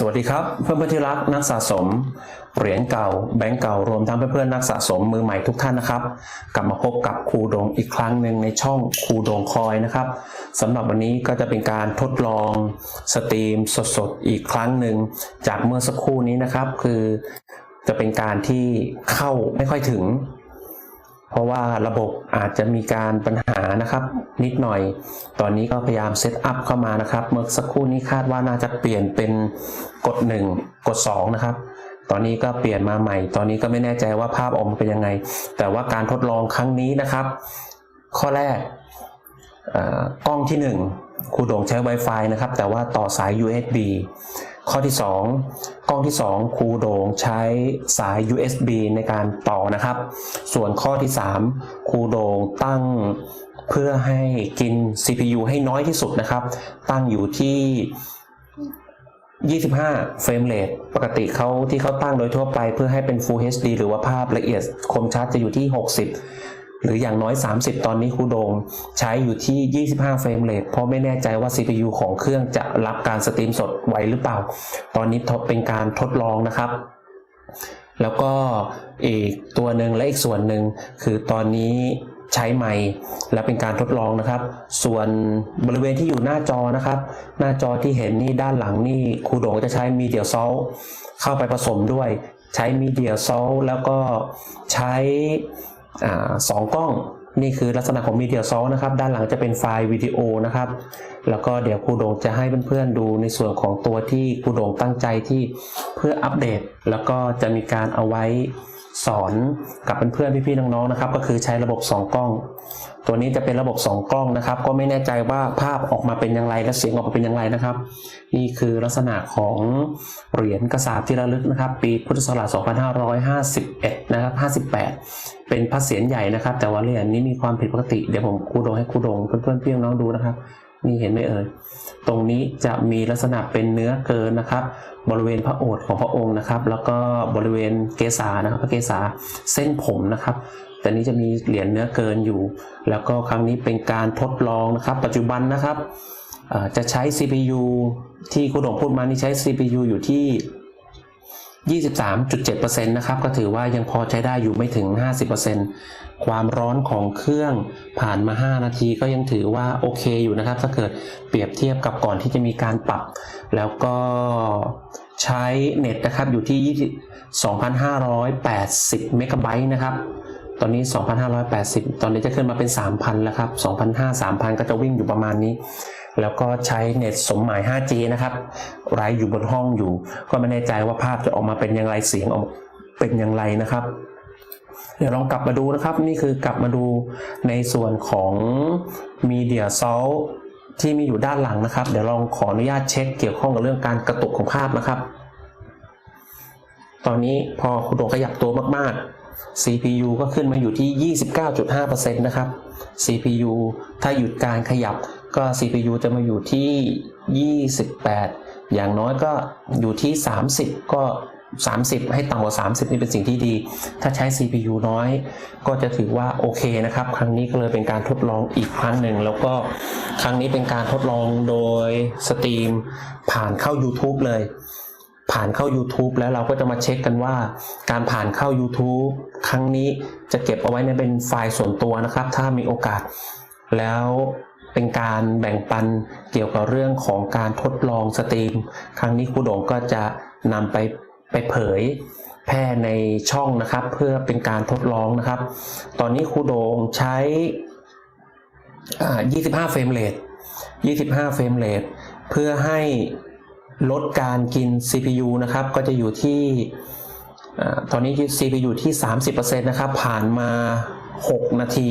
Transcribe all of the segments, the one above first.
สวัสดีครับเพื่อนเพื่อนที่รักนักสะสม เหรียญเก่าแบงก์เก่ารวมทั้งเพื่อนเพื่อนๆนักสะสมมือใหม่ทุกท่านนะครับ กลับมาพบกับครูโดงอีกครั้งหนึ่งในช่องครูโดงคอยนะครับสำหรับวันนี้ก็จะเป็นการทดลองสตรีมสดๆอีกครั้งหนึ่งจากเมื่อสักครู่นี้นะครับ คือจะเป็นการที่เข้าไม่ค่อยถึง เพราะว่าระบบอาจจะมีการปัญหานะครับ นิดหน่อย ตอนนี้ก็พยายามเซตอัพเข้ามานะครับ เมื่อสักครู่นี้คาดว่าน่าจะเปลี่ยนเป็นกด 1 กด 2 นะครับ ตอนนี้ก็เปลี่ยนมาใหม่ ตอนนี้ก็ไม่แน่ใจว่าภาพออกมาเป็นยังไง แต่ว่าการทดลองครั้งนี้นะครับ ข้อแรกอ่อกล้องที่ 1ครูโด่งใช้ Wi-Fi นะครับ แต่ว่าต่อสาย USB ข้อที่ 2 กล้องที่ 2 ครูโด่งใช้สาย USB ในการต่อนะครับ ส่วนข้อที่ 3 ครูโด่งตั้งเพื่อให้กิน CPU ให้น้อยที่สุดนะครับ ตั้งอยู่ที่ 25 เฟรมเรทปกติเขาที่เขาตั้งโดยทั่วไปเพื่อให้เป็น Full HD หรือว่าภาพละเอียดคมชัดจะอยู่ที่ 60 หรืออย่างน้อย 30 ตอนนี้ครูโดงใช้อยู่ที่ 25 เฟรมเรทเพราะไม่แน่ใจว่า CPU ของเครื่องจะรับการสตรีมสดไหวหรือเปล่า ตอนนี้เป็นการทดลองนะครับ แล้วก็อีกตัวหนึ่งและอีกส่วนหนึ่งคือตอนนี้ใช้ไมค์และเป็นการทดลองนะครับ ส่วนบริเวณที่อยู่หน้าจอนะครับ หน้าจอที่เห็นนี่ด้านหลังนี่ครูโดงจะใช้มีเดียซอลเข้าไปผสมด้วย ใช้มีเดียซอลแล้วก็ใช้ สองกล้องนี่คือลักษณะของมีเดียซอลนะครับ ด้านหลังจะเป็นไฟล์วิดีโอนะครับ แล้วก็เดี๋ยวครูโด่งจะให้เพื่อนๆดูในส่วนของตัวที่ครูโด่งตั้งใจที่เพื่ออัปเดต แล้วก็จะมีการเอาไว้ สอนกับเพื่อนๆพี่ๆน้องๆนะครับ ก็คือใช้ระบบ 2 กล้อง ตัวนี้จะเป็นระบบ 2 กล้องนะครับ ก็ไม่แน่ใจว่าภาพออกมาเป็นอย่างไรและเสียงออกมาเป็นอย่างไรนะครับ นี่คือลักษณะของเหรียญกระสาบที่ระลึกนะครับ ปีพุทธศักราช2551นะครับ58 เป็นพระเศียรใหญ่นะครับ แต่ว่าเหรียญนี้มีความผิดปกติเดี๋ยวผมคูดงให้คูดงเพื่อนๆพี่น้องดูนะครับ นี่เห็นไหมเอ่ยตรงนี้จะมีลักษณะเป็นเนื้อเกินนะครับ บริเวณพระโอษฐ์ของพระองค์นะครับ แล้วก็บริเวณเกศานะครับพระเกศาเส้นผมนะครับแต่นี้จะมีเหรียญเนื้อเกินอยู่ แล้วก็ครั้งนี้เป็นการทดลองนะครับ ปัจจุบันนะครับจะใช้ CPU ที่คุณหลงพูดมานี่ใช้ CPU อยู่ที่ 23.7%นะครับ ก็ถือว่ายังพอใช้ได้อยู่ไม่ถึง 50%ความร้อนของเครื่องผ่านมา 5 นาทีก็ยังถือว่าโอเคอยู่นะครับ ถ้าเกิดเปรียบเทียบกับก่อนที่จะมีการปรับ แล้วก็ใช้เน็ตนะครับอยู่ที่ 2,580 เมกะไบต์นะครับ ตอนนี้ 2,580 ตอนนี้จะขึ้นมาเป็น 3,000 แล้วครับ 2,500 3,000 ก็จะวิ่งอยู่ประมาณนี้ แล้วก็ใช้เน็ตสมหมาย 5G นะครับไร้อยู่บนห้องอยู่ ก็ไม่แน่ใจว่าภาพจะออกมาเป็นอย่างไรเสียงออกเป็นอย่างไรนะครับ เดี๋ยวลองกลับมาดูนะครับ นี่คือกลับมาดูในส่วนของ Media s o u l ที่มีอยู่ด้านหลังนะครับ เดี๋ยวลองขออนุญาตเช็คเกี่ยวข้องกับเรื่องการกระตุกของภาพนะครับ ตอนนี้พอคุณโดงขยับตัวมาก ๆ CPU ก็ขึ้นมาอยู่ที่ 29.5%นะครับ CPU ถ้าหยุดการขยับ ก็ CPU จะมาอยู่ที่ 28 อย่างน้อยก็อยู่ที่ 30 ก็ 30 ให้ต่ำกว่า 30 นี่เป็นสิ่งที่ดี ถ้าใช้ CPU น้อย ก็จะถือว่าโอเคนะครับ ครั้งนี้ก็เลยเป็นการทดลองอีกครั้งหนึ่ง แล้วก็ครั้งนี้เป็นการทดลองโดยสตรีมผ่านเข้า YouTube เลย ผ่านเข้า YouTube แล้วเราก็จะมาเช็คกันว่า การผ่านเข้า YouTube ครั้งนี้จะเก็บเอาไว้ในเป็นไฟล์ส่วนตัวนะครับ ถ้ามีโอกาสแล้ว เป็นการแบ่งปันเกี่ยวกับเรื่องของการทดลองสตรีม ครั้งนี้ครูโด่งก็จะนำไปไปเผยแพร่ในช่องนะครับ เพื่อเป็นการทดลองนะครับ ตอนนี้ครูโด่งใช้ 25 เฟรมเรท25 เฟรมเรทเพื่อให้ลดการกิน CPU นะครับ ก็จะอยู่ที่อตอนนี้ CPU อยู่ที่ 30%นะครับ ผ่านมา 6 นาที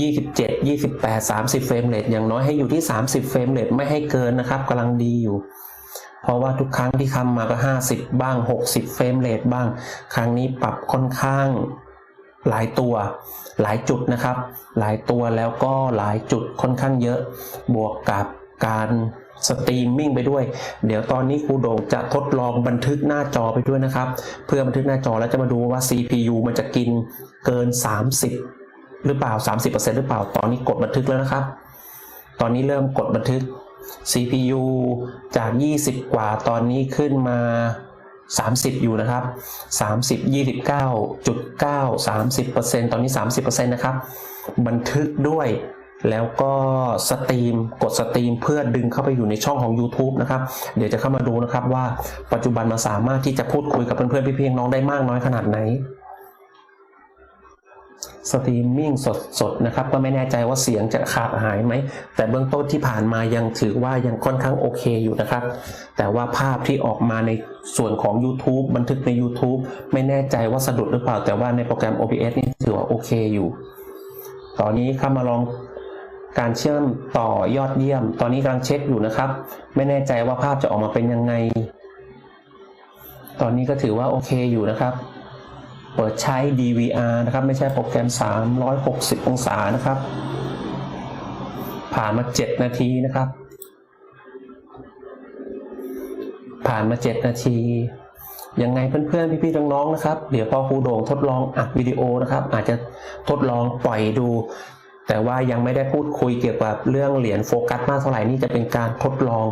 27 28 30 เฟรมเรทอย่างน้อยให้อยู่ที่ 30 เฟรมเรทไม่ให้เกินนะครับกำลังดีอยู่ เพราะว่าทุกครั้งที่ทำมาก็ 50 บ้าง 60 เฟรมเรทบ้าง ครั้งนี้ปรับค่อนข้างหลายตัวหลายจุดนะครับ หลายตัวแล้วก็หลายจุดค่อนข้างเยอะ บวกกับการสตรีมมิ่งไปด้วย เดี๋ยวตอนนี้ครูโด่งจะทดลองบันทึกหน้าจอไปด้วยนะครับ เพื่อบันทึกหน้าจอแล้วจะมาดูว่า CPU มันจะกินเกิน 30 หรือเปล่า 30%หรือเปล่า ตอนนี้กดบันทึกแล้วนะครับ ตอนนี้เริ่มกดบันทึก CPU จาก 20 กว่าตอนนี้ขึ้นมา 30 อยู่นะครับ 30 29.9 30%ตอนนี้ 30%นะครับ บันทึกด้วย แล้วก็สตรีมกดสตรีมเพื่อดึงเข้าไปอยู่ในช่องของ YouTube นะครับ เดี๋ยวจะเข้ามาดูนะครับว่าปัจจุบันมาสามารถที่จะพูดคุยกับเพื่อนๆพี่ๆน้องได้มากน้อยขนาดไหน สตรีมมิ่งสดๆนะครับก็ไม่แน่ใจว่าเสียงจะขาดหายไหม แต่เบื้องต้นที่ผ่านมายังถือว่ายังค่อนข้างโอเคอยู่นะครับ แต่ว่าภาพที่ออกมาในส่วนของ YouTube บันทึกใน YouTube ไม่แน่ใจว่าสะดุดหรือเปล่า แต่ว่าในโปรแกรม OBS นี่ถือว่าโอเคอยู่ ตอนนี้ข้ามาลองการเชื่อมต่อยอดเยี่ยม ตอนนี้กำลังเช็คอยู่นะครับ ไม่แน่ใจว่าภาพจะออกมาเป็นยังไง ตอนนี้ก็ถือว่าโอเคอยู่นะครับ เปิดใช้ DVR นะครับไม่ใช่โปรแกรม 360 องศานะครับ ผ่านมา 7 นาทีนะครับ ผ่านมา 7 นาทียังไงเพื่อนๆ พี่ๆ น้องๆ นะครับ เดี๋ยวพอครูโด่งทดลองอัดวิดีโอนะครับ อาจจะทดลองปล่อยดู แต่ว่ายังไม่ได้พูดคุยเกี่ยวกับเรื่องเหรียญโฟกัสมากเท่าไหร่นี่จะเป็นการทดลอง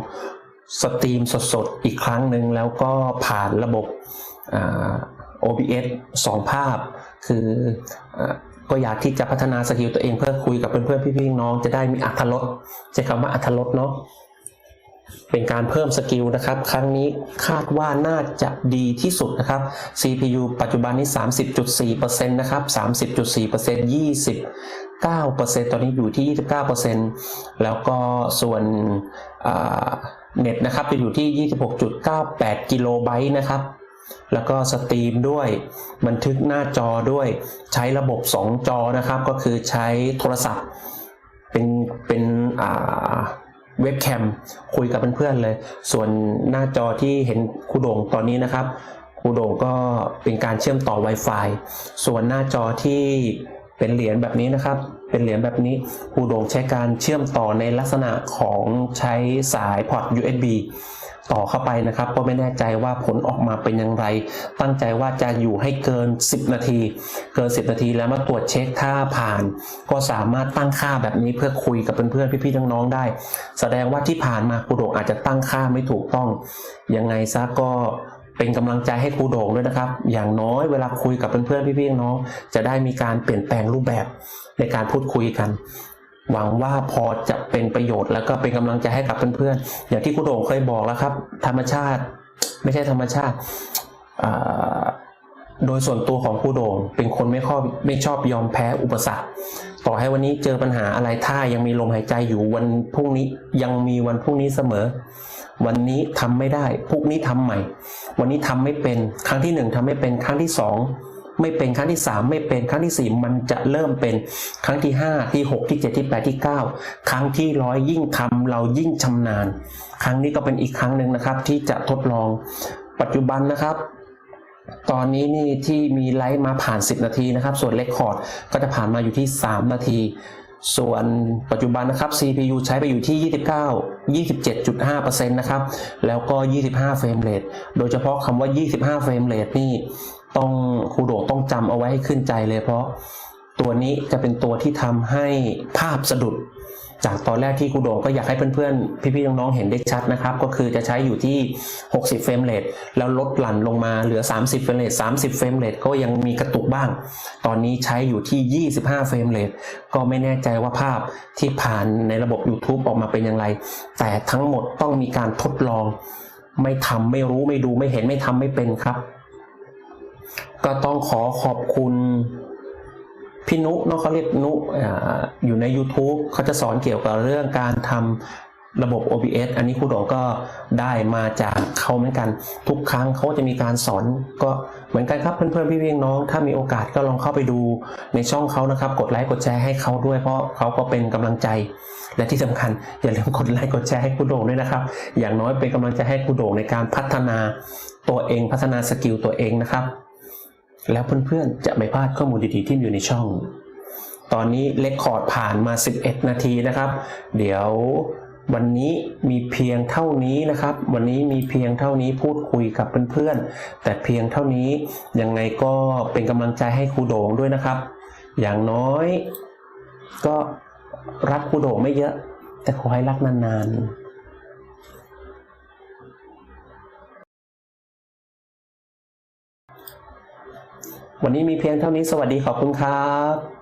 สตรีมสดๆ อีกครั้งหนึ่งแล้วก็ผ่านระบบอ่า OBS สองภาพ คือก็อยากที่จะพัฒนาสกิลตัวเองเพื่อคุยกับเพื่อนๆพี่ๆน้องจะได้มีอัธรสใช้คำว่าอัธรสเนาะเป็นการเพิ่มสกิลนะครับ ครั้งนี้คาดว่าน่าจะดีที่สุดนะครับ CPU ปัจจุบันนี้ 30.4%นะครับ 30.4% 29%ตอนนี้อยู่ที่ 29%แล้วก็ส่วนเน็ตนะครับจะอยู่ที่ 26.98 กิโลไบต์นะครับ แล้วก็สตรีมด้วย บันทึกหน้าจอด้วย ใช้ระบบ 2 จอนะครับ ก็คือใช้โทรศัพท์ เป็นเป็นอ่าเว็บแคมคุยกับเพื่อนๆเลย ส่วนหน้าจอที่เห็นครูโด่งตอนนี้นะครับครูโด่งก็เป็นการเชื่อมต่อ Wi-Fi ส่วนหน้าจอที่เป็นเหรียญแบบนี้นะครับ เป็นเหรียญแบบนี้ครูโด่งใช้การเชื่อมต่อในลักษณะของใช้สายพอร์ต USB ต่อเข้าไปนะครับ ก็ไม่แน่ใจว่าผลออกมาเป็นอย่างไร ตั้งใจว่าจะอยู่ให้เกิน 10 นาที เกิน 10 นาทีแล้วมาตรวจเช็คถ้าผ่าน ก็สามารถตั้งค่าแบบนี้เพื่อคุยกับเพื่อนๆพี่ๆน้องๆได้ แสดงว่าที่ผ่านมาครูโด่งอาจจะตั้งค่าไม่ถูกต้องยังไงซะก็เป็นกำลังใจให้ครูโด่งด้วยนะครับ อย่างน้อยเวลาคุยกับเพื่อนๆพี่ๆน้องๆจะได้มีการเปลี่ยนแปลงรูปแบบในการพูดคุยกัน หวังว่าพอจะเป็นประโยชน์แล้วก็เป็นกำลังใจให้กับเพื่อนๆ อย่างที่ครูโด่งเคยบอกแล้วครับ ธรรมชาติ ไม่ใช่ธรรมชาติ โดยส่วนตัวของครูโด่งเป็นคนไม่ข้อไม่ชอบยอมแพ้อุปสรรค ต่อให้วันนี้เจอปัญหาอะไรถ้ายังมีลมหายใจอยู่วันพรุ่งนี้ยังมีวันพรุ่งนี้เสมอ วันนี้ทำไม่ได้พรุ่งนี้ทำใหม่ วันนี้ทำไม่เป็น ครั้งที่หนึ่งทำไม่เป็นครั้งที่สอง ไม่เป็นครั้งที่สามไม่เป็นครั้งที่สี่มันจะเริ่มเป็นครั้งที่ห้าที่หกที่เจ็ดที่แปดที่เก้าครั้งที่ร้อยยิ่งทำเรายิ่งชำนาญ ครั้งนี้ก็เป็นอีกครั้งหนึ่งนะครับ ที่จะทดลองปัจจุบันนะครับตอนนี้นี่ที่มีไลฟ์มาผ่าน 10 นาทีนะครับ ส่วนเลคคอร์ดก็จะผ่านมาอยู่ที่ 3 นาที ส่วนปัจจุบันนะครับ CPU ใช้ไปอยู่ที่ 29 27.5%นะครับ แล้วก็ 25 เฟรมเรท โดยเฉพาะคำว่า 25 เฟรมเรทนี่ ต้องครูโดต้องจำเอาไว้ให้ขึ้นใจเลย เพราะตัวนี้จะเป็นตัวที่ทำให้ภาพสะดุด จากตอนแรกที่ครูโดก็อยากให้เพื่อนๆ พี่ๆน้องๆเห็นได้ชัดนะครับ ก็คือจะใช้อยู่ที่ 60 เฟรมเรทแล้วลดหลั่นลงมาเหลือ 30 เฟรมเรท30 เฟรมเรทก็ยังมีกระตุกบ้าง ตอนนี้ใช้อยู่ที่ 25 เฟรมเรทก็ไม่แน่ใจว่าภาพที่ผ่านในระบบ YouTube ออกมาเป็นอย่างไร แต่ทั้งหมดต้องมีการทดลอง ไม่ทำไม่รู้ไม่ดูไม่เห็นไม่ทำไม่เป็นครับ ก็ต้องขอขอบคุณพี่นุเนาะเขาเรียกนุอยู่ใน YouTube เขาจะสอนเกี่ยวกับเรื่องการทำระบบ OBS อันนี้ครูโดงก็ได้มาจากเขาเหมือนกัน ทุกครั้งเขาจะมีการสอนก็เหมือนกันครับเพื่อนๆพี่ๆน้อง ถ้ามีโอกาสก็ลองเข้าไปดูในช่องเขานะครับ กดไลค์กดแชร์ให้เขาด้วยเพราะเขาก็เป็นกำลังใจ และที่สำคัญอย่าลืมกดไลค์กดแชร์ให้ครูโด่งด้วยนะครับ อย่างน้อยเป็นกำลังใจให้ครูโด่งในการพัฒนาตัวเองพัฒนาสกิลตัวเองนะครับ แล้วเพื่อนๆจะไม่พลาดข้อมูลดีๆที่อยู่ในช่อง ตอนนี้เลคคอร์ดผ่านมา 11 นาทีนะครับ เดี๋ยววันนี้มีเพียงเท่านี้นะครับ วันนี้มีเพียงเท่านี้พูดคุยกับเพื่อนๆ แต่เพียงเท่านี้ยังไงก็เป็นกำลังใจให้ครูโด่งด้วยนะครับ อย่างน้อย ก็รักครูโด่งไม่เยอะ แต่ขอให้รักนานๆ วันนี้มีเพียงเท่านี้สวัสดีขอบคุณครับ